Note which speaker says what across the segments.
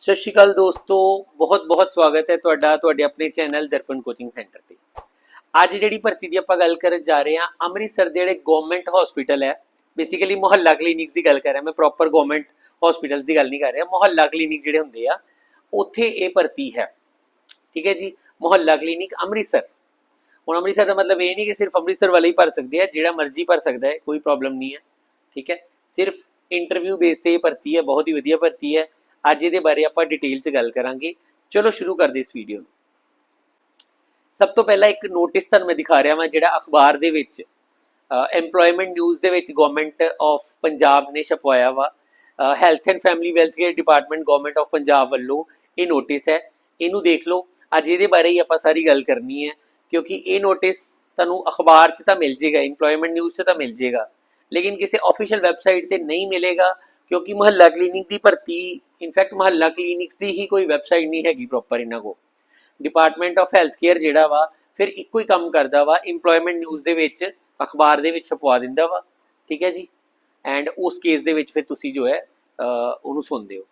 Speaker 1: ਸਤਿ ਸ਼੍ਰੀ ਅਕਾਲ ਦੋਸਤੋ, ਬਹੁਤ ਬਹੁਤ ਸਵਾਗਤ ਹੈ ਤੁਹਾਡਾ, ਤੁਹਾਡੇ ਆਪਣੇ ਚੈਨਲ ਦਰਪਣ ਕੋਚਿੰਗ ਸੈਂਟਰ ਤੇ। ਅੱਜ ਜਿਹੜੀ ਭਰਤੀ ਦੀ ਆਪਾਂ ਗੱਲ ਕਰਨ ਜਾ ਰਹੇ ਹਾਂ, ਅੰਮ੍ਰਿਤਸਰ ਦੇ ਜਿਹੜੇ ਗਵਰਨਮੈਂਟ ਹਸਪੀਟਲ ਹੈ ਬੇਸਿਕਲੀ ਮੁਹੱਲਾ ਕਲੀਨਿਕਸ ਦੀ ਗੱਲ ਕਰ ਰਿਹਾ, ਮੈਂ ਪ੍ਰੋਪਰ ਗਵਰਨਮੈਂਟ ਹਸਪੀਟਲਸ ਦੀ ਗੱਲ ਨਹੀਂ ਕਰ ਰਿਹਾ, ਮੁਹੱਲਾ ਕਲੀਨਿਕ ਜਿਹੜੇ ਹੁੰਦੇ ਆ, ਉੱਥੇ ਇਹ ਭਰਤੀ ਹੈ। ਠੀਕ ਹੈ ਜੀ? ਮੁਹੱਲਾ ਕਲੀਨਿਕ ਅੰਮ੍ਰਿਤਸਰ। ਹੁਣ ਅੰਮ੍ਰਿਤਸਰ ਦਾ ਮਤਲਬ ਇਹ ਨਹੀਂ ਕਿ ਸਿਰਫ ਅੰਮ੍ਰਿਤਸਰ ਵਾਲੇ ਹੀ ਭਰ ਸਕਦੇ ਆ, ਜਿਹੜਾ ਮਰਜ਼ੀ ਭਰ ਸਕਦਾ ਹੈ, ਕੋਈ ਪ੍ਰੋਬਲਮ ਨਹੀਂ ਹੈ। ਠੀਕ ਹੈ? ਸਿਰਫ ਇੰਟਰਵਿਊ ਬੇਸ ਤੇ ਇਹ ਭਰਤੀ ਹੈ, ਬਹੁਤ ਹੀ ਵਧੀਆ ਭਰਤੀ ਹੈ। ਅੱਜ ਇਹਦੇ ਬਾਰੇ ਆਪਾਂ ਡਿਟੇਲ 'ਚ ਗੱਲ ਕਰਾਂਗੇ। ਚਲੋ ਸ਼ੁਰੂ ਕਰਦੇ ਇਸ ਵੀਡੀਓ ਨੂੰ। ਸਭ ਤੋਂ ਪਹਿਲਾਂ ਇੱਕ ਨੋਟਿਸ ਤੁਹਾਨੂੰ ਮੈਂ ਦਿਖਾ ਰਿਹਾ ਹਾਂ ਜਿਹੜਾ ਅਖਬਾਰ ਦੇ ਵਿੱਚ ਐਮਪਲੋਇਮੈਂਟ ਨਿਊਜ਼ ਦੇ ਵਿੱਚ ਗਵਰਨਮੈਂਟ ਆਫ ਪੰਜਾਬ ਨੇ ਛਪਵਾਇਆ ਵਾ। Health and family wealth care department government of Punjab ਵੱਲੋਂ ਇਹ ਨੋਟਿਸ ਹੈ। ਇਹਨੂੰ ਦੇਖ ਲਓ। ਅੱਜ ਇਹਦੇ ਬਾਰੇ ਹੀ ਆਪਾਂ ਸਾਰੀ ਗੱਲ ਕਰਨੀ ਹੈ, ਕਿਉਂਕਿ ਇਹ ਨੋਟਿਸ ਤੁਹਾਨੂੰ ਅਖਬਾਰ 'ਚ ਤਾਂ ਮਿਲ ਜੇਗਾ ਐਮਪਲੋਇਮੈਂਟ ਨਿਊਜ਼ 'ਚ ਤਾਂ ਮਿਲ ਜੇਗਾ। ਲੇਕਿਨ ਕਿਸੇ ਆਫੀਸ਼ੀਅਲ ਵੈਬਸਾਈਟ ਤੇ ਨਹੀਂ ਮਿਲੇਗਾ, ਕਿਉਂਕਿ ਮੁਹੱਲਾ ਕਲੀਨਿਕ ਦੀ ਭਰਤੀ ਇਨਫੈਕਟ ਮੁਹੱਲਾ ਕਲੀਨਿਕਸ ਦੀ ਹੀ ਕੋਈ ਵੈਬਸਾਈਟ ਨਹੀਂ ਹੈਗੀ ਪ੍ਰੋਪਰ ਇਹਨਾਂ ਕੋ ਡਿਪਾਰਟਮੈਂਟ ਆਫ ਹੈਲਥ ਕੇਅਰ ਜਿਹੜਾ ਵਾ, ਫਿਰ ਇੱਕੋ ਹੀ ਕੰਮ ਕਰਦਾ ਵਾ, EMPLOYMENT ਨਿਊਜ਼ ਦੇ ਵਿੱਚ, ਅਖਬਾਰ ਦੇ ਵਿੱਚ ਛਪਵਾ ਦਿੰਦਾ ਵਾ। ਠੀਕ ਹੈ ਜੀ? ਐਂਡ ਉਸ ਕੇਸ ਦੇ ਵਿੱਚ ਫਿਰ ਤੁਸੀਂ ਜੋ ਹੈ ਉਹਨੂੰ ਸੁਣਦੇ ਹੋ।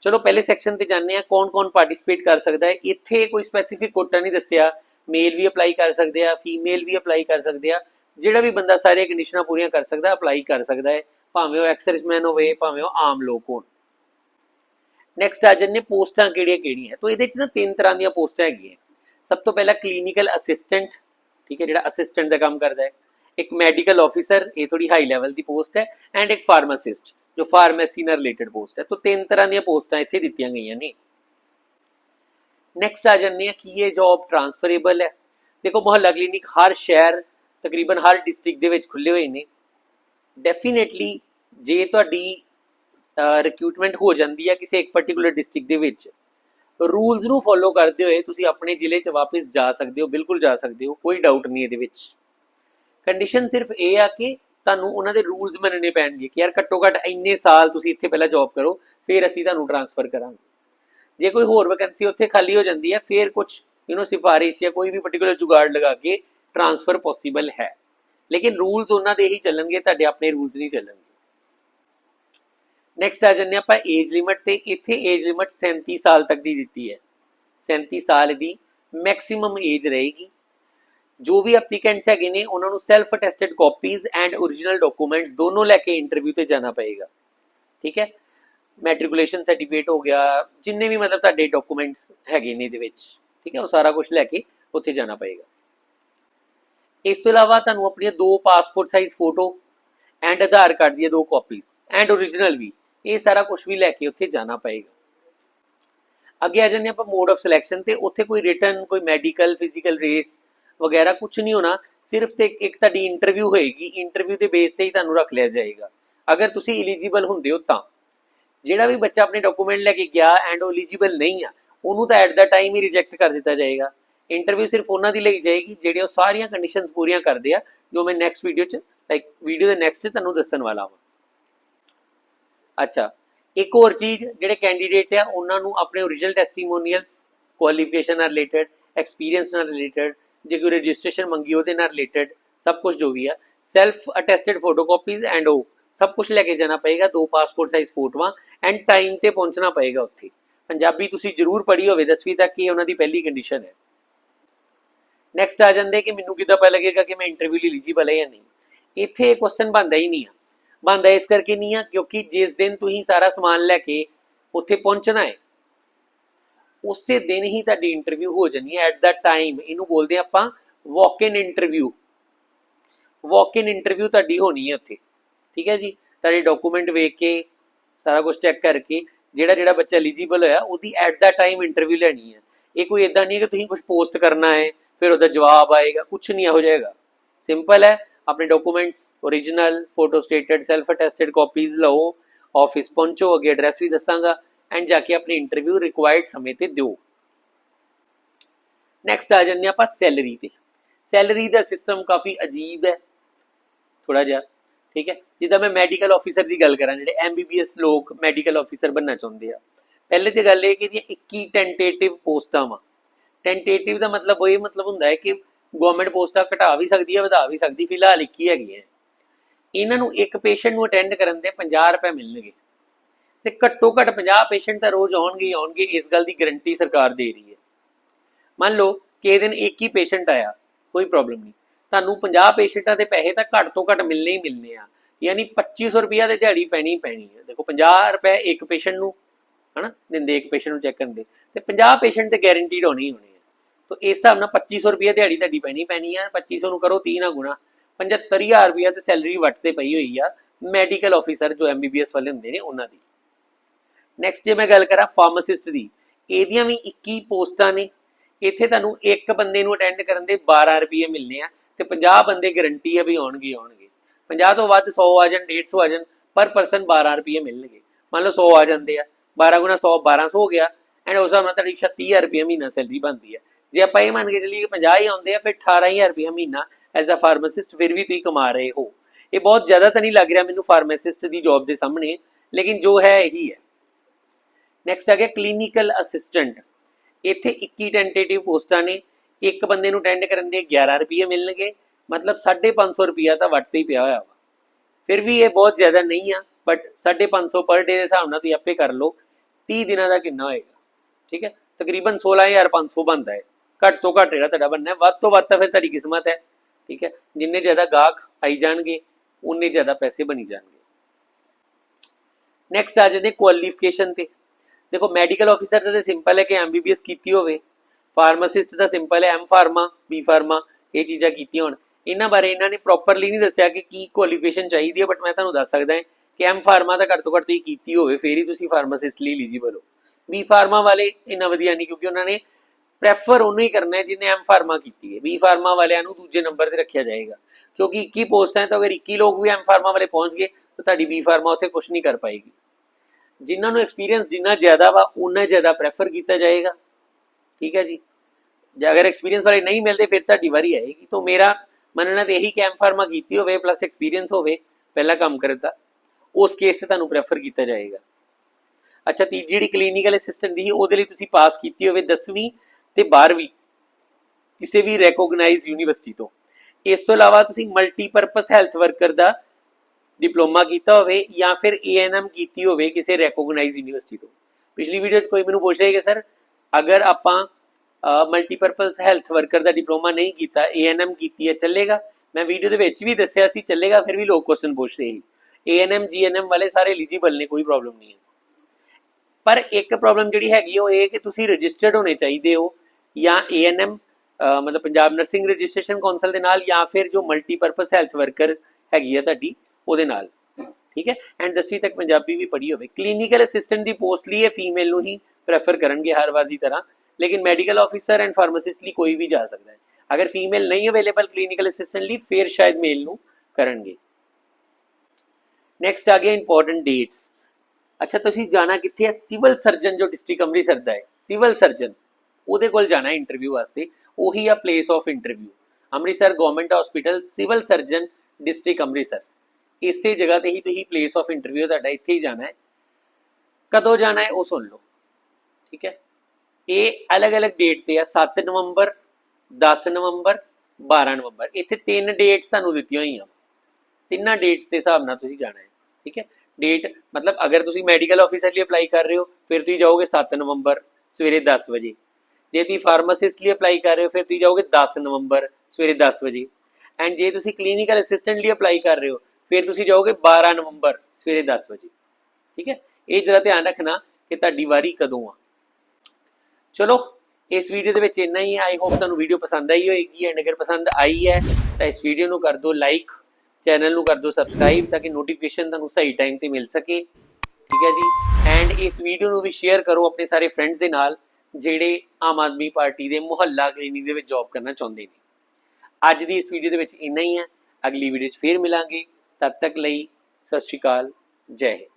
Speaker 1: ਚਲੋ, ਪਹਿਲੇ ਸੈਕਸ਼ਨ ਤੇ ਜਾਣਦੇ ਆ ਕੌਣ-ਕੌਣ ਪਾਰਟਿਸਿਪੇਟ ਕਰ ਸਕਦਾ ਹੈ। ਇੱਥੇ ਕੋਈ ਸਪੈਸੀਫਿਕ ਕੋਟਾ ਨਹੀਂ ਦੱਸਿਆ। ਮੇਲ ਵੀ ਅਪਲਾਈ ਕਰ ਸਕਦੇ ਆ ਫੀਮੇਲ ਵੀ ਅਪਲਾਈ ਕਰ ਸਕਦੇ ਆ। ਜਿਹੜਾ ਵੀ ਬੰਦਾ ਸਾਰੀਆਂ ਕੰਡੀਸ਼ਨਾਂ ਪੂਰੀਆਂ ਕਰ ਸਕਦਾ ਅਪਲਾਈ ਕਰ ਸਕਦਾ ਹੈ। ਭਾਵੇਂ ਉਹ ਐਕਸਰਸਮੈਨ ਹੋਵੇ, ਭਾਵੇਂ ਉਹ ਆਮ ਲੋਕ ਹੋਣ। ਨੈਕਸਟ ਆ ਜਾਂਦੇ ਪੋਸਟਾਂ ਕਿਹੜੀਆਂ ਕਿਹੜੀਆਂ ਤਾਂ ਇਹਦੇ ਚ ਨਾ ਤਿੰਨ ਤਰ੍ਹਾਂ ਦੀਆਂ ਪੋਸਟਾਂ ਹੈਗੀਆਂ ਸਭ ਤੋਂ ਪਹਿਲਾਂ ਕਲੀਨਿਕਲ ਅਸਿਸਟੈਂਟ ਠੀਕ ਹੈ, ਜਿਹੜਾ ਅਸਿਸਟੈਂਟ ਦਾ ਕੰਮ ਕਰਦਾ ਹੈ। ਇੱਕ ਮੈਡੀਕਲ ਆਫੀਸਰ ਇਹ ਥੋੜੀ ਹਾਈ ਲੈਵਲ ਦੀ ਪੋਸਟ ਹੈ। ਐਂਡ ਇੱਕ ਫਾਰਮਾਸਿਸਟ ਜੋ ਫਾਰਮੇਸੀ ਨਾਲ ਰਿਲੇਟਡ ਪੋਸਟ ਹੈ। ਤਾਂ ਤਿੰਨ ਤਰ੍ਹਾਂ ਦੀਆਂ ਪੋਸਟਾਂ ਇੱਥੇ ਦਿੱਤੀਆਂ ਗਈਆਂ ਨੇ। ਨੈਕਸਟ ਆ ਜਾਂਦੇ ਆ, ਕੀ ਇਹ ਜੌਬ ਟ੍ਰਾਂਸਫਰੇਬਲ ਹੈ? ਦੇਖੋ, ਮੁਹੱਲਾ ਕਲੀਨਿਕ ਹਰ ਸ਼ਹਿਰ, ਤਕਰੀਬਨ ਹਰ ਡਿਸਟ੍ਰਿਕਟ ਦੇ ਵਿੱਚ ਖੁੱਲੇ ਹੋਏ ਨੇ। ਡੈਫੀਨੇਟਲੀ ਜੇ ਤੁਹਾਡੀ ਰਿਕਰੂਟਮੈਂਟ ਹੋ ਜਾਂਦੀ ਹੈ ਕਿਸੇ ਇੱਕ ਪਾਰਟਿਕੂਲਰ ਡਿਸਟ੍ਰਿਕਟ ਦੇ ਵਿੱਚ। ਰੂਲਸ ਨੂੰ ਫੋਲੋ ਕਰਦੇ ਹੋਏ ਤੁਸੀਂ ਆਪਣੇ ਜ਼ਿਲ੍ਹੇ 'ਚ ਵਾਪਸ ਜਾ ਸਕਦੇ ਹੋ ਬਿਲਕੁਲ ਜਾ ਸਕਦੇ ਹੋ ਕੋਈ ਡਾਊਟ ਨਹੀਂ ਇਹਦੇ ਵਿੱਚ। ਕੰਡੀਸ਼ਨ ਸਿਰਫ ਇਹ ਆ ਕਿ ਤੁਹਾਨੂੰ ਉਹਨਾਂ ਦੇ ਰੂਲਸ ਮੰਨਣੇ ਪੈਣਗੇ ਕਿ ਯਾਰ ਘੱਟੋ ਘੱਟ ਇੰਨੇ ਸਾਲ ਤੁਸੀਂ ਇੱਥੇ ਪਹਿਲਾਂ ਜੌਬ ਕਰੋ ਫਿਰ ਅਸੀਂ ਤੁਹਾਨੂੰ ਟ੍ਰਾਂਸਫਰ ਕਰਾਂਗੇ। ਜੇ ਕੋਈ ਹੋਰ ਵੈਕੈਂਸੀ ਉੱਥੇ ਖਾਲੀ ਹੋ ਜਾਂਦੀ ਹੈ ਫਿਰ ਕੁਝ ਯੂ نو ਸਿਫਾਰਿਸ਼ ਜਾਂ ਕੋਈ ਵੀ ਪਾਰਟਿਕੂਲਰ ਜੁਗਾੜ ਲਗਾ ਕੇ ਟ੍ਰਾਂਸਫਰ ਪੋਸੀਬਲ ਹੈ। ਲੇਕਿਨ ਰੂਲਸ ਉਹਨਾਂ ਦੇ ਹੀ ਚੱਲਣਗੇ ਤੁਹਾਡੇ ਆਪਣੇ ਰੂਲਸ ਨਹੀਂ ਚੱਲਣਗੇ। ਨੈਕਸਟ ਆ ਜੰਨੇ ਆਪਾਂ ਏਜ ਲਿਮਟ ਤੇ, ਇੱਥੇ ਏਜ ਲਿਮਟ 37 ਸਾਲ ਤੱਕ ਦੀ ਦਿੱਤੀ ਹੈ। 37 ਸਾਲ ਦੀ ਮੈਕਸਿਮਮ ਏਜ ਰਹੇਗੀ। ਜੋ ਵੀ ਐਪਲੀਕੈਂਟਸ ਹੈਗੇ ਨੇ, ਉਹਨਾਂ ਨੂੰ self attested copies and origignal documents ਦੋਨੋਂ ਲੈ ਕੇ ਇੰਟਰਵਿਊ ਤੇ ਜਾਣਾ ਪਏਗਾ। ਠੀਕ ਹੈ? ਮੈਟ੍ਰਿਕੂਲੇਸ਼ਨ ਸਰਟੀਫਿਕੇਟ ਹੋ ਗਿਆ, ਜਿੰਨੇ ਵੀ ਮਤਲਬ ਤੁਹਾਡੇ ਡਾਕੂਮੈਂਟਸ ਹੈਗੇ ਨੇ ਇਹਦੇ ਵਿੱਚ। ਠੀਕ ਹੈ? ਉਹ ਸਾਰਾ ਕੁਝ ਲੈ ਕੇ ਉੱਥੇ ਜਾਣਾ ਪਏਗਾ। ਇਸ ਤੋਂ ਇਲਾਵਾ ਤੁਹਾਨੂੰ ਆਪਣੀਆਂ ਦੋ passport size photo and Aadhaar card ਦੀਆਂ ਦੋ ਕਾਪੀਜ਼ ਐਂਡ origignal ਵੀ। ਇਹ ਸਾਰਾ ਕੁਝ ਵੀ ਲੈ ਕੇ ਉੱਥੇ ਜਾਣਾ ਪਏਗਾ। ਅੱਗੇ ਆ ਜਾਂਦੇ ਆਪਾਂ ਮੋਡ ਆਫ ਸਿਲੈਕਸ਼ਨ ਤੇ। ਉੱਥੇ ਕੋਈ ਰਿਟਨ ਕੋਈ ਮੈਡੀਕਲ ਫਿਜ਼ੀਕਲ ਰੇਸ ਵਗੈਰਾ ਕੁਝ ਨਹੀਂ ਹੋਣਾ। ਸਿਰਫ ਤੇ ਇੱਕ ਤੁਹਾਡੀ ਇੰਟਰਵਿਊ ਹੋਏਗੀ। ਇੰਟਰਵਿਊ ਦੇ ਬੇਸ ਤੇ ਹੀ ਤੁਹਾਨੂੰ ਰੱਖ ਲਿਆ ਜਾਏਗਾ। ਅਗਰ ਤੁਸੀਂ ਐਲੀਜੀਬਲ ਹੁੰਦੇ ਹੋ ਤਾਂ। ਜਿਹੜਾ ਵੀ ਬੱਚਾ ਆਪਣੇ ਡਾਕੂਮੈਂਟ ਲੈ ਕੇ ਗਿਆ ਐਂਡ ਉਹ ਐਲੀਜੀਬਲ ਨਹੀਂ ਆ, ਉਹਨੂੰ ਤਾਂ ਐਟ ਦਾ ਟਾਈਮ ਹੀ ਰਿਜੈਕਟ ਕਰ ਦਿੱਤਾ ਜਾਏਗਾ। ਇੰਟਰਵਿਊ ਸਿਰਫ ਉਹਨਾਂ ਦੀ ਲਈ ਜਾਏਗੀ, ਜਿਹੜੇ ਉਹ ਸਾਰੀਆਂ ਕੰਡੀਸ਼ਨਸ ਪੂਰੀਆਂ ਕਰਦੇ ਆ, ਜੋ ਮੈਂ ਨੈਕਸਟ ਵੀਡੀਓ 'ਚ ਲਾਈਕ ਵੀਡੀਓ ਦੇ ਨੈਕਸਟ 'ਚ ਤੁਹਾਨੂੰ ਦੱਸਣ ਵਾਲਾ ਹਾਂ ਅੱਛਾ। ਇੱਕ ਹੋਰ ਚੀਜ਼, ਜਿਹੜੇ ਕੈਂਡੀਡੇਟ ਆ, ਉਹਨਾਂ ਨੂੰ ਆਪਣੇ origignal ਟੈਸਟੀਮੋਨੀਅਲਸ ਕੁਆਲੀਫਿਕੇਸ਼ਨ ਨਾਲ ਰਿਲੇਟਡ ਐਕਸਪੀਰੀਅੰਸ ਨਾਲ ਰਿਲੇਟਡ ਜੇ ਕੋਈ ਰਜਿਸਟ੍ਰੇਸ਼ਨ ਮੰਗੀ ਉਹਦੇ ਨਾਲ ਰਿਲੇਟਡ ਸਭ ਕੁਝ ਜੋ ਵੀ ਆ। ਸੈਲਫ ਅਟੈਸਟਡ ਫੋਟੋਕਾਪੀਜ਼ ਐਂਡ ਉਹ ਸਭ ਕੁਝ ਲੈ ਕੇ ਜਾਣਾ ਪਏਗਾ, ਦੋ ਪਾਸਪੋਰਟ ਸਾਈਜ਼ ਫੋਟੋਆਂ ਐਂਡ ਟਾਈਮ ਤੇ ਪਹੁੰਚਣਾ ਪਏਗਾ ਉੱਥੇ। ਪੰਜਾਬੀ ਤੁਸੀਂ ਜ਼ਰੂਰ ਪੜ੍ਹੀ ਹੋਵੇ 10ਵੀਂ ਤੱਕ ਇਹ ਉਹਨਾਂ ਦੀ ਪਹਿਲੀ ਕੰਡੀਸ਼ਨ ਹੈ। ਨੈਕਸਟ ਆ ਜਾਂਦੇ ਕਿ ਮੈਨੂੰ ਕਿੱਦਾਂ ਪਤਾ ਲੱਗੇਗਾ ਕਿ ਮੈਂ ਇੰਟਰਵਿਊ ਲਈ ਐਲੀਜੀਬਲ ਹੈ ਜਾਂ ਨਹੀਂ। ਇੱਥੇ ਇਹ ਕੁਐਸਚਨ ਬਣਦਾ ਹੀ ਨਹੀਂ ਆ। ਬਣਦਾ ਇਸ ਕਰਕੇ ਨਹੀਂ ਆ ਕਿਉਂਕਿ ਜਿਸ ਦਿਨ ਤੁਸੀਂ ਸਾਰਾ ਸਮਾਨ ਲੈ ਕੇ ਉੱਥੇ ਪਹੁੰਚਣਾ ਹੈ, ਉਸੇ ਦਿਨ ਹੀ ਤੁਹਾਡੀ ਇੰਟਰਵਿਊ ਹੋ ਜਾਣੀ ਹੈ। ਐਟ ਦਾ ਟਾਈਮ ਇਹਨੂੰ ਬੋਲਦੇ ਆਪਾਂ ਵਾਕ ਇਨ ਇੰਟਰਵਿਊ ਵਾਕ ਇਨ ਇੰਟਰਵਿਊ ਤੁਹਾਡੀ ਹੋਣੀ ਹੈ ਉੱਥੇ। ਠੀਕ ਹੈ ਜੀ? ਤੁਹਾਡੇ ਡਾਕੂਮੈਂਟ ਵੇਖ ਕੇ, ਸਾਰਾ ਕੁਝ ਚੈੱਕ ਕਰਕੇ, ਜਿਹੜਾ ਜਿਹੜਾ ਬੱਚਾ ਐਲੀਜੀਬਲ ਹੋਇਆ, ਉਹਦੀ ਐਟ ਦਾ ਟਾਈਮ ਇੰਟਰਵਿਊ ਲੈਣੀ ਹੈ। ਇਹ ਕੋਈ ਇਦਾਂ ਨਹੀਂ ਕਿ ਤੁਸੀਂ ਕੁਝ ਪੋਸਟ ਕਰਨਾ ਹੈ, ਫਿਰ ਉਹਦਾ ਜਵਾਬ ਆਏਗਾ ਕੁਝ ਨਹੀਂ ਹੋ ਜਾਏਗਾ ਸਿੰਪਲ ਹੈ। ਆਪਣੇ documents origignal photo stated self attested copies ਲਓ ਆਫਿਸ ਪਹੁੰਚੋ, ਅੱਗੇ ਐਡਰੈਸ ਵੀ ਦੱਸਾਂਗਾ ਐਂਡ ਜਾ ਕੇ ਆਪਣੀ ਇੰਟਰਵਿਊ ਰਿਕੁਆਇਰਡ ਸਮੇਂ ਤੇ ਦਿਓ। ਨੈਕਸਟ ਆ ਜਾਂਦੇ ਆਪਾਂ ਸੈਲਰੀ ਤੇ। ਸੈਲਰੀ ਦਾ ਸਿਸਟਮ ਕਾਫੀ ਅਜੀਬ ਹੈ। ਥੋੜਾ ਜਿਹਾ, ਠੀਕ ਹੈ? ਜਿੱਦਾਂ ਮੈਂ ਮੈਡੀਕਲ ਆਫੀਸਰ ਦੀ ਗੱਲ ਕਰਾਂ, ਜਿਹੜੇ ਐਮਬੀਬੀਐਸ ਲੋਕ ਮੈਡੀਕਲ ਆਫੀਸਰ ਬਣਨਾ ਚਾਹੁੰਦੇ ਆ। ਪਹਿਲੇ ਤੇ ਗੱਲ ਇਹ ਕਿ ਇਹਦੀਆਂ 21 ਟੈਂਟੇਟਿਵ ਪੋਸਟਾਂ ਵਾ। ਟੈਂਟੇਟਿਵ ਦਾ ਮਤਲਬ ਉਹ ਇਹ ਮਤਲਬ ਹੁੰਦਾ ਹੈ ਕਿ ਗਵਰਨਮੈਂਟ ਪੋਸਟਾਂ ਘਟਾ ਵੀ ਸਕਦੀ ਹੈ, ਵਧਾ ਵੀ ਸਕਦੀ, ਫਿਲਹਾਲ ਇੱਕ ਹੀ ਹੈਗੀ ਹੈ। ਇਹਨਾਂ ਨੂੰ ਇੱਕ ਪੇਸ਼ੈਂਟ ਨੂੰ ਅਟੈਂਡ ਕਰਨ ਦੇ 50 ਰੁਪਏ ਮਿਲਣਗੇ। ਤੇ ਘੱਟੋ ਘੱਟ 50 ਪੇਸ਼ੈਂਟ ਤਾਂ ਰੋਜ਼ ਆਉਣਗੇ ਹੀ ਆਉਣਗੇ, ਇਸ ਗੱਲ ਦੀ ਗਾਰੰਟੀ ਸਰਕਾਰ ਦੇ ਰਹੀ ਹੈ। ਮੰਨ ਲਓ ਕਿ ਇਹ ਦਿਨ ਇੱਕ ਹੀ ਪੇਸ਼ੈਂਟ ਆਇਆ, ਕੋਈ ਪ੍ਰੋਬਲਮ ਨਹੀਂ। ਤੁਹਾਨੂੰ 50 ਪੇਸ਼ੈਂਟਾਂ ਦੇ ਪੈਸੇ ਤਾਂ ਘੱਟ ਤੋਂ ਘੱਟ ਮਿਲਨੇ ਹੀ ਮਿਲਨੇ ਆ। ਯਾਨੀ 2500 ਰੁਪਿਆ ਦੇ ਦਿਹਾੜੀ ਪੈਣੀ ਹੀ ਪੈਣੀ ਹੈ। ਦੇਖੋ 50 ਰੁਪਏ ਇੱਕ ਪੇਸ਼ੈਂਟ ਨੂੰ, ਹਨਾ, ਦਿੰਦੇ ਇੱਕ ਪੇਸ਼ੈਂਟ ਨੂੰ ਚੈੱਕ ਕਰਨ ਦੇ। ਤੇ 50 ਪੇਸ਼ੈਂਟ ਤੇ ਗਾਰੰਟੀਡ ਹੋਣੇ ਹੀ ਹੋਣੇ ਤਾਂ ਇਸ ਹਿਸਾਬ ਨਾਲ 2500 ਰੁਪਏ ਦਿਹਾੜੀ ਤੁਹਾਡੀ ਪੈਣੀ ਪੈਣੀ ਆ 2500 ਨੂੰ ਕਰੋ 3 ਨਾ ਗੁਣਾ। 75000 ਰੁਪਏ ਤੇ ਸੈਲਰੀ ਵੱਟ ਤੇ ਪਈ ਹੋਈ ਆ, ਮੈਡੀਕਲ ਆਫੀਸਰ ਜੋ ਐਮਬੀਬੀਐਸ ਵਾਲੇ ਹੁੰਦੇ ਨੇ ਉਹਨਾਂ ਦੀ। ਨੈਕਸਟ ਜੇ ਮੈਂ ਗੱਲ ਕਰਾਂ ਫਾਰਮਾਸਿਸਟ ਦੀ, ਇਹਦੀਆਂ ਵੀ 21 ਪੋਸਟਾਂ ਨੇ। ਇੱਥੇ ਤੁਹਾਨੂੰ ਇੱਕ ਬੰਦੇ ਨੂੰ ਅਟੈਂਡ ਕਰਨ ਦੇ 12 ਰੁਪਏ ਮਿਲਨੇ ਆ ਤੇ 50 ਬੰਦੇ ਗਾਰੰਟੀ ਆ ਵੀ ਆਉਣਗੇ ਆਉਣਗੇ। 50 ਤੋਂ ਵੱਧ 100 ਆ ਜਾਣ 150 ਆ ਜਾਣ, ਪਰ ਪਰਸਨ 12 ਰੁਪਏ ਮਿਲਣਗੇ। ਮੰਨ ਲਓ 100 ਆ ਜਾਂਦੇ ਆ 12 ਗੁਣਾ 100 1200 ਹੋ ਗਿਆ। ਐਂਡ ਉਸ ਹਿਸਾਬ ਨਾਲ ਤੁਹਾਡੀ 36000 ਰੁਪਏ ਮਹੀਨਾ ਸੈਲਰੀ ਬਣਦੀ ਹੈ ਜੇ ਆਪਾਂ ਇਹ ਮੰਨ ਕੇ ਚੱਲੀਏ ਕਿ 50 ਹੀ ਆਉਂਦੇ ਆ, ਫਿਰ 18000 ਰੁਪਏ ਮਹੀਨਾ ਐਜ਼ ਅ ਫਾਰਮਾਸਿਸਟ ਫਿਰ ਵੀ ਤੁਸੀਂ ਕਮਾ ਰਹੇ ਹੋ। ਇਹ ਬਹੁਤ ਜ਼ਿਆਦਾ ਤਾਂ ਨਹੀਂ ਲੱਗ ਰਿਹਾ ਮੈਨੂੰ ਫਾਰਮਾਸਿਸਟ ਦੀ ਜੌਬ ਦੇ ਸਾਹਮਣੇ, ਲੇਕਿਨ ਜੋ ਹੈ ਇਹੀ ਹੈ। ਨੈਕਸਟ ਆ ਗਿਆ ਕਲੀਨਿਕਲ ਅਸਿਸਟੈਂਟ ਇੱਥੇ 21 ਟੈਂਟੇਟਿਵ ਪੋਸਟਾਂ ਨੇ। ਇੱਕ ਬੰਦੇ ਨੂੰ ਅਟੈਂਡ ਕਰਨ ਦੇ 11 ਰੁਪਏ ਮਿਲਣਗੇ। ਮਤਲਬ 550 ਰੁਪਿਆ ਤਾਂ ਵੱਟ ਹੀ ਪਿਆ ਹੋਇਆ ਵਾ। ਫਿਰ ਵੀ ਇਹ ਬਹੁਤ ਜ਼ਿਆਦਾ ਨਹੀਂ ਆ ਬਟ 550 ਪਰ ਡੇ ਦੇ ਹਿਸਾਬ ਨਾਲ ਤੁਸੀਂ ਆਪੇ ਕਰ ਲਓ। 30 ਦਿਨਾਂ ਦਾ ਕਿੰਨਾ ਹੋਏਗਾ? ਠੀਕ ਹੈ? ਤਕਰੀਬਨ 16500 ਬਣਦਾ ਹੈ। ਘੱਟ ਤੋਂ ਘੱਟ ਜਿਹੜਾ ਤੁਹਾਡਾ ਬਣਨਾ ਵੱਧ ਤੋਂ ਵੱਧ ਤਾਂ ਫਿਰ ਤੁਹਾਡੀ ਕਿਸਮਤ ਹੈ, ਠੀਕ ਹੈ? ਜਿੰਨੇ ਜ਼ਿਆਦਾ ਗਾਹਕ ਆਈ ਜਾਣਗੇ, ਉਨੇ ਜ਼ਿਆਦਾ ਪੈਸੇ ਬਣੀ ਜਾਣਗੇ। ਨੈਕਸਟ ਆ ਜਾਂਦੇ ਕੁਆਲੀਫਿਕੇਸ਼ਨ ਤੇ। ਦੇਖੋ ਮੈਡੀਕਲ ਆਫੀਸਰ ਦਾ ਤਾਂ ਸਿੰਪਲ ਹੈ ਕਿ ਐਮਬੀਬੀਐਸ ਕੀਤੀ ਹੋਵੇ। ਫਾਰਮਾਸਿਸਟ ਦਾ ਸਿੰਪਲ ਹੈ ਐਮ ਫਾਰਮਾ ਬੀ ਫਾਰਮਾ ਇਹ ਚੀਜ਼ਾਂ ਕੀਤੀਆਂ ਹੋਣ। ਇਹਨਾਂ ਬਾਰੇ ਇਹਨਾਂ ਨੇ ਪ੍ਰੋਪਰਲੀ ਨਹੀਂ ਦੱਸਿਆ ਕਿ ਕੀ ਕੁਆਲੀਫਿਕੇਸ਼ਨ ਚਾਹੀਦੀ ਹੈ ਬਟ ਮੈਂ ਤੁਹਾਨੂੰ ਦੱਸ ਸਕਦਾ ਹਾਂ ਕਿ ਐਮ ਫਾਰਮਾ ਤਾਂ ਘੱਟ ਤੋਂ ਘੱਟ ਤੁਸੀਂ ਕੀਤੀ ਹੋਵੇ, ਫੇਰ ਹੀ ਤੁਸੀਂ ਫਾਰਮਾਸਿਸਟ ਲਈ ਐਲੀਜੀਬਲ ਹੋ। ਬੀ ਫਾਰਮਾ ਵਾਲੇ ਇੰਨਾ ਵਧੀਆ ਨਹੀਂ, ਕਿਉਂਕਿ ਉਹਨਾਂ ਨੇ ਪ੍ਰੈਫਰ ਉਹਨੂੰ ਹੀ ਕਰਨਾ ਹੈ ਜਿਹਨੇ ਐਮ ਫਾਰਮਾ ਕੀਤੀ ਹੈ। ਬੀ ਫਾਰਮਾ ਵਾਲਿਆਂ ਨੂੰ ਦੂਜੇ ਨੰਬਰ ਤੇ ਰੱਖਿਆ ਜਾਏਗਾ। ਕਿਉਂਕਿ 21 ਪੋਸਟਾਂ ਹੈ ਤਾਂ ਅਗਰ 21 ਲੋਕ ਵੀ ਐਮ ਫਾਰਮਾ ਵਾਲੇ ਪਹੁੰਚ ਗਏ, ਤਾਂ ਤੁਹਾਡੀ ਬੀ ਫਾਰਮਾ ਉੱਥੇ ਕੁਝ ਨਹੀਂ ਕਰ ਪਾਏਗੀ। ਜਿਨ੍ਹਾਂ ਨੂੰ ਐਕਸਪੀਰੀਅੰਸ ਜਿੰਨਾ ਜ਼ਿਆਦਾ ਵਾ ਉਨਾ ਜ਼ਿਆਦਾ ਪ੍ਰੈਫਰ ਕੀਤਾ ਜਾਏਗਾ। ਠੀਕ ਹੈ ਜੀ? ਜੇ ਅਗਰ ਐਕਸਪੀਰੀਅੰਸ ਵਾਲੇ ਨਹੀਂ ਮਿਲਦੇ, ਫਿਰ ਤੁਹਾਡੀ ਵਾਰੀ ਆਏਗੀ। ਤਾਂ ਮੇਰਾ ਮੰਨਣਾ ਤੇ ਇਹੀ ਕਿ ਐਮ ਫਾਰਮਾ ਕੀਤੀ ਹੋਵੇ ਪਲੱਸ ਐਕਸਪੀਰੀਅੰਸ ਹੋਵੇ, ਪਹਿਲਾ ਕੰਮ ਕਰਦਾ ਉਸ ਕੇਸ ਤੇ ਤੁਹਾਨੂੰ ਪ੍ਰੈਫਰ ਕੀਤਾ ਜਾਏਗਾ। ਅੱਛਾ, ਤੀਜੀ ਜਿਹੜੀ ਕਲੀਨਿਕਲ ਅਸਿਸਟੈਂਟ ਦੀ, ਉਹਦੇ ਲਈ ਤੁਸੀਂ ਪਾਸ ਕੀਤੀ ਹੋਵੇ 10ਵੀਂ ਤੇ 12ਵੀਂ ਕਿਸੇ ਵੀ ਰੈਕੋਗਨਾਈਜ਼ ਯੂਨੀਵਰਸਿਟੀ ਤੋਂ। ਇਸ ਤੋਂ ਇਲਾਵਾ ਤੁਸੀਂ ਮਲਟੀਪਰਪਸ ਹੈਲਥ ਵਰਕਰ ਦਾ ਡਿਪਲੋਮਾ ਕੀਤਾ ਹੋਵੇ ਜਾਂ ਫਿਰ ਏਐਨਐਮ ਕੀਤੀ ਹੋਵੇ ਕਿਸੇ ਰੈਕੋਗਨਾਈਜ਼ ਯੂਨੀਵਰਸਿਟੀ ਤੋਂ। ਪਿਛਲੀ ਵੀਡੀਓ 'ਚ ਕੋਈ ਮੈਨੂੰ ਪੁੱਛ ਰਿਹਾ ਕਿ ਸਰ ਅਗਰ ਆਪਾਂ ਮਲਟੀਪਰਪਸ ਹੈਲਥ ਵਰਕਰ ਦਾ ਡਿਪਲੋਮਾ ਨਹੀਂ ਕੀਤਾ ਏਐਨਐਮ ਕੀਤੀ ਹੈ, ਚੱਲੇਗਾ? ਮੈਂ ਵੀਡੀਓ ਦੇ ਵਿੱਚ ਵੀ ਦੱਸਿਆ ਸੀ, ਚੱਲੇਗਾ, ਫਿਰ ਵੀ ਲੋਕ ਕੁਐਸਚਨ ਪੁੱਛ ਰਹੇ ਸੀ ਏਐਨਐਮ ਜੀਐਨਐਮ ਵਾਲੇ ਸਾਰੇ ਐਲੀਜੀਬਲ ਨੇ, ਕੋਈ ਪ੍ਰੋਬਲਮ ਨਹੀਂ ਹੈ। ਪਰ ਇੱਕ ਪ੍ਰੋਬਲਮ ਜਿਹੜੀ ਹੈਗੀ ਉਹ ਇਹ ਕਿ ਤੁਸੀਂ ਰਜਿਸਟਰਡ ਹੋਣੇ ਚਾਹੀਦੇ ਹੋ। ਜਾਂ ਏਐਨਐਮ ਮਤਲਬ ਪੰਜਾਬ ਨਰਸਿੰਗ ਰਜਿਸਟ੍ਰੇਸ਼ਨ ਕਾਉਂਸਲ ਦੇ ਨਾਲ ਜਾਂ ਫਿਰ ਜੋ ਮਲਟੀਪਰਪਸ ਹੈਲਥ ਵਰਕਰ ਹੈਗੀ ਆ ਤੁਹਾਡੀ, ਉਹਦੇ ਨਾਲ। ਠੀਕ ਹੈ? ਐਂਡ 10ਵੀਂ ਤੱਕ ਪੰਜਾਬੀ ਵੀ ਪੜ੍ਹੀ ਹੋਵੇ। ਕਲੀਨਿਕਲ ਅਸਿਸਟੈਂਟ ਦੀ ਪੋਸਟ ਲਈ ਇਹ ਫੀਮੇਲ ਨੂੰ ਹੀ ਪ੍ਰੈਫਰ ਕਰਨਗੇ ਹਰ ਵਾਰ ਦੀ ਤਰ੍ਹਾਂ। ਲੇਕਿਨ ਮੈਡੀਕਲ ਆਫੀਸਰ ਐਂਡ ਫਾਰਮਾਸਿਸਟ ਲਈ ਕੋਈ ਵੀ ਜਾ ਸਕਦਾ ਹੈ। ਅਗਰ ਫੀਮੇਲ ਨਹੀਂ ਅਵੇਲੇਬਲ ਕਲੀਨਿਕਲ ਅਸਿਸਟੈਂਟ ਲਈ, ਫਿਰ ਸ਼ਾਇਦ ਮੇਲ ਨੂੰ ਕਰਨਗੇ। ਨੈਕਸਟ ਆ ਗਿਆ ਇੰਪੋਰਟੈਂਟ ਡੇਟਸ ਅੱਛਾ, ਤੁਸੀਂ ਜਾਣਾ ਕਿੱਥੇ ਹੈ? ਸਿਵਲ ਸਰਜਨ ਜੋ ਡਿਸਟ੍ਰਿਕਟ ਅੰਮ੍ਰਿਤਸਰ ਦਾ ਹੈ। Civil surgeon. ਉਹਦੇ ਕੋਲ ਜਾਣਾ ਇੰਟਰਵਿਊ ਵਾਸਤੇ, ਉਹੀ ਆ place of interview Amritsar government hospital civil surgeon district Amritsar. ਇਸੇ ਜਗ੍ਹਾ ਤੇ ਹੀ ਤੁਸੀਂ ਪਲੇਸ ਆਫ ਇੰਟਰਵਿਊ ਤੁਹਾਡਾ ਇੱਥੇ ਹੀ ਜਾਣਾ ਹੈ। ਕਦੋਂ ਜਾਣਾ ਹੈ, ਉਹ ਸੁਣ ਲਓ। ਠੀਕ ਹੈ? ਇਹ ਅਲੱਗ-ਅਲੱਗ ਡੇਟ ਤੇ ਆ 7 ਨਵੰਬਰ 10 ਨਵੰਬਰ 12 ਨਵੰਬਰ। ਇੱਥੇ ਤਿੰਨ ਡੇਟਸ ਤੁਹਾਨੂੰ ਦਿੱਤੀਆਂ ਹੋਈਆਂ। ਤਿੰਨਾਂ ਡੇਟਸ ਦੇ ਹਿਸਾਬ ਨਾਲ ਤੁਸੀਂ ਜਾਣਾ ਹੈ। ਠੀਕ ਹੈ? ਡੇਟ ਮਤਲਬ ਅਗਰ ਤੁਸੀਂ ਮੈਡੀਕਲ ਆਫੀਸਰ ਲਈ ਅਪਲਾਈ ਕਰ ਰਹੇ ਹੋ, ਫਿਰ ਤੁਸੀਂ ਜਾਓਗੇ 7 ਨਵੰਬਰ, ਸਵੇਰੇ 10 ਵਜੇ। ਜੇ ਤੁਸੀਂ ਫਾਰਮਾਸਿਸਟ ਲਈ ਅਪਲਾਈ ਕਰ ਰਹੇ ਹੋ, ਫਿਰ ਤੁਸੀਂ ਜਾਓਗੇ 10 ਨਵੰਬਰ, ਸਵੇਰੇ 10 ਵਜੇ। ਐਂਡ ਜੇ ਤੁਸੀਂ ਕਲੀਨਿਕਲ ਅਸਿਸਟੈਂਟ ਲਈ ਅਪਲਾਈ ਕਰ ਰਹੇ ਹੋ, ਫਿਰ ਤੁਸੀਂ ਜਾਓਗੇ 12 ਨਵੰਬਰ, ਸਵੇਰੇ 10 ਵਜੇ। ਠੀਕ ਹੈ? ਇਹ ਜਰਾ ਧਿਆਨ ਰੱਖਣਾ ਕਿ ਤੁਹਾਡੀ ਵਾਰੀ ਕਦੋਂ ਆ। ਚਲੋ, ਇਸ ਵੀਡੀਓ ਦੇ ਵਿੱਚ ਇੰਨਾ ਹੀ ਆਈ ਹੋਪ ਤੁਹਾਨੂੰ ਵੀਡੀਓ ਪਸੰਦ ਆਈ ਹੋਏਗੀ। ਐਂਡ ਅਗਰ ਪਸੰਦ ਆਈ ਹੈ, ਤਾਂ ਇਸ ਵੀਡੀਓ ਨੂੰ ਕਰ ਦਿਓ ਲਾਈਕ ਚੈਨਲ ਨੂੰ ਕਰ ਦਿਓ ਸਬਸਕ੍ਰਾਈਬ ਤਾਂ ਕਿ ਨੋਟੀਫਿਕੇਸ਼ਨ ਤੁਹਾਨੂੰ ਸਹੀ ਟਾਈਮ ਤੇ ਮਿਲ ਸਕੇ। ਠੀਕ ਹੈ ਜੀ? ਐਂਡ ਇਸ ਵੀਡੀਓ ਨੂੰ ਵੀ ਸ਼ੇਅਰ ਕਰੋ ਆਪਣੇ ਸਾਰੇ ਫਰੈਂਡਸ ਦੇ ਨਾਲ। ਜਿਹੜੇ ਆਮ ਆਦਮੀ ਪਾਰਟੀ ਦੇ ਮੁਹੱਲਾ ਕਲੀਨਿਕ ਦੇ ਵਿੱਚ ਜੌਬ ਕਰਨਾ ਚਾਹੁੰਦੇ ਨੇ। ਅੱਜ ਦੀ ਇਸ ਵੀਡੀਓ ਦੇ ਵਿੱਚ ਇੰਨਾ ਹੀ ਹੈ ਅਗਲੀ ਵੀਡੀਓ 'ਚ ਫੇਰ ਮਿਲਾਂਗੇ। ਤਦ ਤੱਕ ਲਈ ਸਤਿ ਸ਼੍ਰੀ ਅਕਾਲ। ਜੈ ਹਿੰਦ।